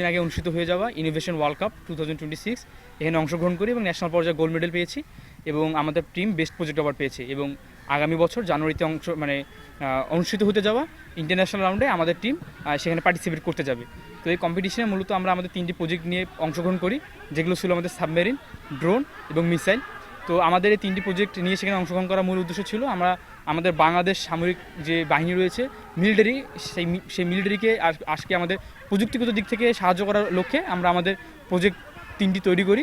দিন আগে অনুষ্ঠিত হয়ে যাওয়া ইনোভেশন ওয়ার্ল্ড কাপ টু এখানে অংশগ্রহণ করি এবং ন্যাশনাল পর্যায়ে গোল্ড মেডেল পেয়েছি এবং আমাদের টিম বেস্ট প্রজেক্ট অ্যাওয়ার্ড পেয়েছে এবং আগামী বছর জানুয়ারিতে অংশ মানে অনুষ্ঠিত হতে যাওয়া ইন্টারন্যাশনাল রাউন্ডে আমাদের টিম সেখানে পার্টিসিপেট করতে যাবে। তো এই কম্পিটিশনে মূলত আমরা আমাদের তিনটি প্রজেক্ট নিয়ে অংশগ্রহণ করি, যেগুলো ছিল আমাদের সাবমেরিন ড্রোন এবং মিসাইল তো আমাদের এই তিনটি প্রজেক্ট নিয়ে সেখানে অংশগ্রহণ করার মূল উদ্দেশ্য ছিল, আমরা আমাদের বাংলাদেশ সামরিক যে বাহিনী রয়েছে মিলিটারি সেই সেই মিলিটারিকে আজকে আমাদের প্রযুক্তিগত দিক থেকে সাহায্য করার লক্ষ্যে আমরা আমাদের প্রজেক্ট তিনটি তৈরি করি।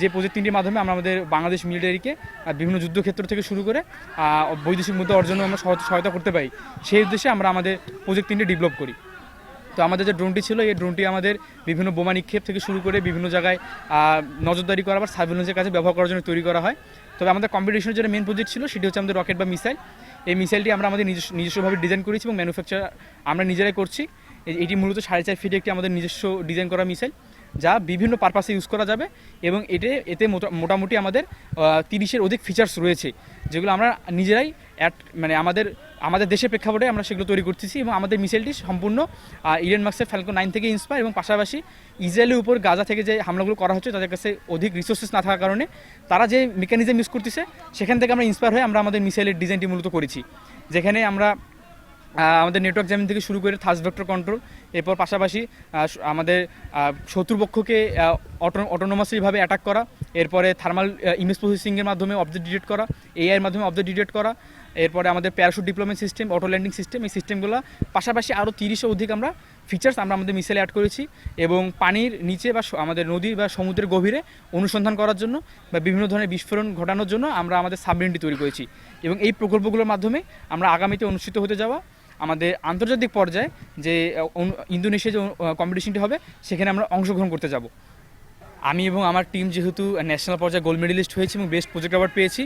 যে প্রজেক্ট তিনটির মাধ্যমে আমরা আমাদের বাংলাদেশ মিলিটারিকে বিভিন্ন যুদ্ধক্ষেত্র থেকে শুরু করে বৈদেশিক মুদ্রা অর্জনে আমরা সহায়তা করতে পারি। সেই উদ্দেশ্যে আমরা আমাদের প্রজেক্ট তিনটি ডেভেলপ করি। তো আমাদের যে ড্রোনটি ছিল, এই ড্রোনটি আমাদের বিভিন্ন বোমা নিক্ষেপ থেকে শুরু করে বিভিন্ন জায়গায় নজরদারি করা বা সার্ভেলেন্সের কাছে ব্যবহার করার জন্য তৈরি করা হয়। তবে আমাদের কম্পিটিশনের যেটা মেন প্রজেক্ট ছিল, সেটি হচ্ছে আমাদের রকেট বা মিসাইল এই মিসাইলটি আমরা আমাদের নিজস্ব, নিজস্বভাবে ডিজাইন করেছি এবং ম্যানুফ্যাকচার আমরা নিজেরাই করছি। এটি মূলত সাড়ে চার ফিট একটি আমাদের নিজস্ব ডিজাইন করা মিসাইল যা বিভিন্ন পারপাসে ইউজ করা যাবে এবং এতে এতে মোটা- মোটামুটি আমাদের তিরিশের অধিক ফিচার্স রয়েছে, যেগুলো আমরা নিজেরাই অ্যাট মানে আমাদের আমাদের দেশের প্রেক্ষাপটে আমরা সেগুলো তৈরি করতেছি এবং আমাদের মিসাইলটি সম্পূর্ণ ইরেন মার্কসের ফ্যালকো নাইন থেকে ইন্সপায়ার এবং পাশাপাশি ইসরায়েলের উপর গাজা থেকে যে হামলাগুলো করা হচ্ছে তাদের কাছে অধিক রিসোর্সেস না থাকার কারণে তারা যে মেকানিজম ইউজ করতেছে, সেখান থেকে আমরা ইন্সপায়ার হয়ে আমরা আমাদের মিসাইলের ডিজাইনটি মূলত করেছি। যেখানে আমরা আমাদের নেটওয়ার্ক জ্যামিং থেকে শুরু করে থার্স ভেক্টর কন্ট্রোল এরপর পাশাপাশি আমাদের শত্রুপক্ষকে অটোনোমাসলিভাবে অ্যাটাক করা, এরপরে থার্মাল ইমেজ প্রসেসিংয়ের মাধ্যমে অবজেক্ট ডিটেক্ট করা এআইয়ের মাধ্যমে অবজেক্ট ডিটেক্ট করা, এরপরে আমাদের parachute deployment system auto landing system এই সিস্টেমগুলো পাশাপাশি আরও তিরিশও অধিক আমরা ফিচার্স আমরা আমাদের মিসাইলে অ্যাড করেছি এবং পানির নিচে বা আমাদের নদী বা সমুদ্রের গভীরে অনুসন্ধান করার জন্য বা বিভিন্ন ধরনের বিস্ফোরণ ঘটানোর জন্য আমরা আমাদের সাবমেরিনটি তৈরি করেছি। এবং এই প্রকল্পগুলোর মাধ্যমে আমরা আগামীতে অনুষ্ঠিত হতে যাওয়া আমাদের আন্তর্জাতিক পর্যায়ে যে ইন্দোনেশিয়া যে কম্পিটিশনটি হবে সেখানে আমরা অংশগ্রহণ করতে যাব। আমি এবং আমার টিম যেহেতু ন্যাশনাল পর্যায়ে গোল্ড মেডেলিস্ট হয়েছি এবং বেস্ট প্রজেক্ট অ্যাওয়ার্ড পেয়েছি,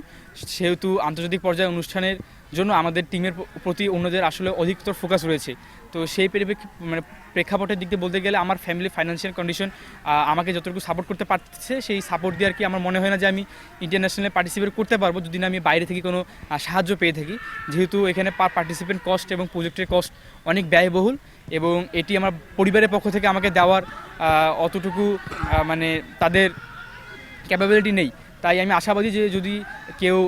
সেহেতু আন্তর্জাতিক পর্যায়ে অনুষ্ঠানের জন্য আমাদের টিমের প্রতি অন্যদের আসলে অধিকতর ফোকাস রয়েছে। তো সেই পরিপ্রেক্ষি মানে প্রেক্ষাপটের দিক দিয়ে বলতে গেলে আমার ফ্যামিলি ফাইন্যান্সিয়াল কন্ডিশন আমাকে যতটুকু সাপোর্ট করতে পারছে সেই সাপোর্ট দিয়ে আর কি আমার মনে হয় না যে আমি ইন্টারন্যাশনালে পার্টিসিপেট করতে পারব যদি না আমি বাইরে থেকে কোনো সাহায্য পেয়ে থাকি। যেহেতু এখানে পার পার্টিসিপেন্ট কস্ট এবং প্রজেক্টের কস্ট অনেক ব্যয়বহুল এবং এটি আমার পরিবারের পক্ষ থেকে আমাকে দেওয়ার অতটুকু মানে তাদের ক্যাপাবিলিটি নেই। তাই আমি আশাবাদী যে যদি কেউ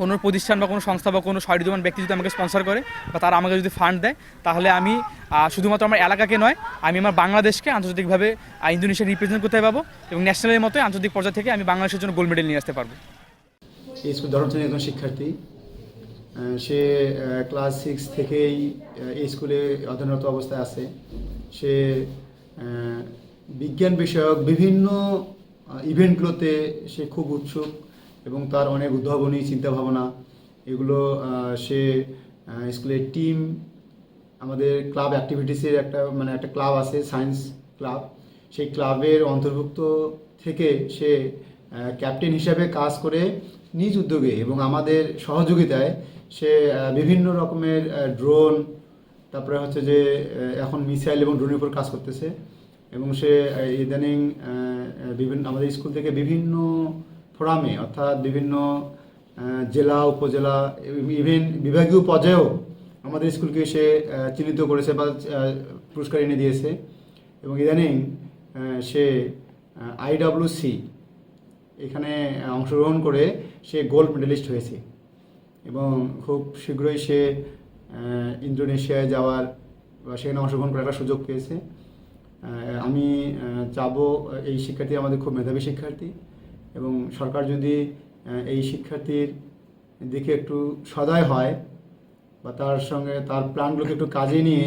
কোনো প্রতিষ্ঠান বা কোনো সংস্থা বা কোনো সহৃদমান ব্যক্তি যদি আমাকে স্পন্সর করে বা তারা আমাকে যদি ফান্ড দেয়, তাহলে আমি শুধুমাত্র আমার এলাকাকে নয়, আমি আমার বাংলাদেশকে আন্তর্জাতিকভাবে ইন্দোনেশিয়া রিপ্রেজেন্ট করতে পারব এবং ন্যাশনালের মতো আন্তর্জাতিক পর্যায়ে থেকে আমি বাংলাদেশের জন্য গোল্ড মেডেল নিয়ে আসতে পারব। স্কুল শ্রেণির একজন শিক্ষার্থী। সে ক্লাস সিক্স থেকেই এই স্কুলে অধ্যয়নরত অবস্থায় আছে। সে বিজ্ঞান বিষয়ক বিভিন্ন ইভেন্টগুলোতে সে খুব উৎসুক এবং তার অনেক উদ্ভাবনী চিন্তাভাবনা। এগুলো সে স্কুলের টিম, আমাদের ক্লাব অ্যাক্টিভিটিসের একটা মানে একটা ক্লাব আছে, সায়েন্স ক্লাব। সেই ক্লাবের অন্তর্ভুক্ত থেকে সে ক্যাপ্টেন হিসাবে কাজ করে নিজ উদ্যোগে এবং আমাদের সহযোগিতায় সে বিভিন্ন রকমের ড্রোন তারপরে হচ্ছে যে এখন মিসাইল এবং ড্রোনের উপর কাজ করতেছে। এবং সে ইদানিং বিভিন্ন, আমাদের স্কুল থেকে বিভিন্ন ফোরামে, অর্থাৎ বিভিন্ন জেলা, উপজেলা, ইভেন বিভাগীয় পর্যায়েও আমাদের স্কুলকে সে চিহ্নিত করেছে বা পুরস্কার এনে দিয়েছে। এবং ইদানিং সে আইডাব্লিউসি এখানে অংশগ্রহণ করে সে গোল্ড মেডেলিস্ট হয়েছে। এবং খুব শীঘ্রই সে ইন্দোনেশিয়ায় যাওয়ার বা সেখানে অংশগ্রহণ করার একটা সুযোগ পেয়েছে। আমি যাব এই শিক্ষার্থী আমাদের খুব মেধাবী শিক্ষার্থী এবং সরকার যদি এই শিক্ষার্থীর দিকে একটু সদয় হয় বা তার সঙ্গে তার প্ল্যানগুলোকে একটু কাজে নিয়ে